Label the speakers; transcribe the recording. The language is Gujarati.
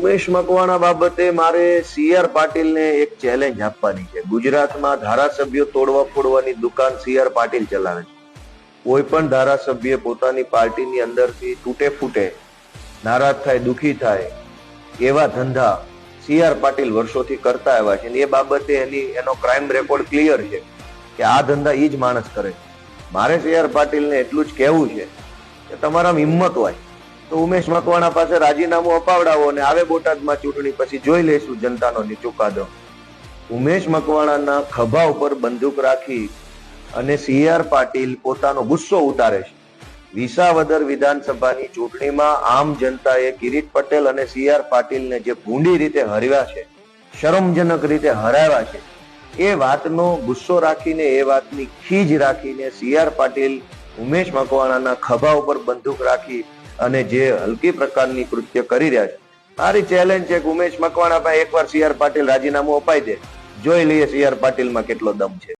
Speaker 1: ઉમેશ મકવાણા બાબતે મારે સી આર પાટીલને એક ચેલેન્જ આપવાની છે. ગુજરાતમાં ધારાસભ્યો તોડવા ફોડવાની દુકાન સી આર પાટીલ ચલાવે છે. કોઈ પણ ધારાસભ્ય પોતાની પાર્ટીની અંદરથી તૂટે ફૂટે, નારાજ થાય, દુખી થાય, એવા ધંધા સી આર પાટીલ વર્ષોથી કરતા આવ્યા છે. એ બાબતે એની, એનો ક્રાઇમ રેકોર્ડ ક્લિયર છે કે આ ધંધા એ જ માણસ કરે છે. મારે સી આર પાટીલને એટલું જ કહેવું છે કે તમારામાં હિંમત હોય. તો ઉમેશ મકવાણા પાસે રાજીનામું અપાવડાવો અને આવે બોટાદમાં ચૂંટણી પછી જોઈ લઈશું જનતાનો ચુકાદો ઉમેશ મકવાણાના ખભા ઉપર બંદૂક રાખી અને સીઆર પાટીલ પોતાનો ગુસ્સો ઉતારે છે. વિસાવદર વિધાનસભાની ચૂંટણીમાં આમ જનતાએ કિરીટ પટેલ અને સીઆર પાટીલને જે ભૂંડી રીતે હરવ્યા છે, શરમજનક રીતે હરાવ્યા છે, એ વાતનો ગુસ્સો રાખીને, એ વાતની ખીજ રાખીને સીઆર પાટીલ ઉમેશ મકવાણાના ખભા ઉપર બંદૂક રાખી અને જે હલકી પ્રકારની કૃત્ય કરી રહ્યા છે. મારી ચેલેન્જ છે ઉમેશ મકવાણા ભાઈ એકવાર સી આર પાટીલ રાજીનામું અપાઈ દે. જોઈ લઈએ સી આર પાટીલમાં કેટલો દમ છે.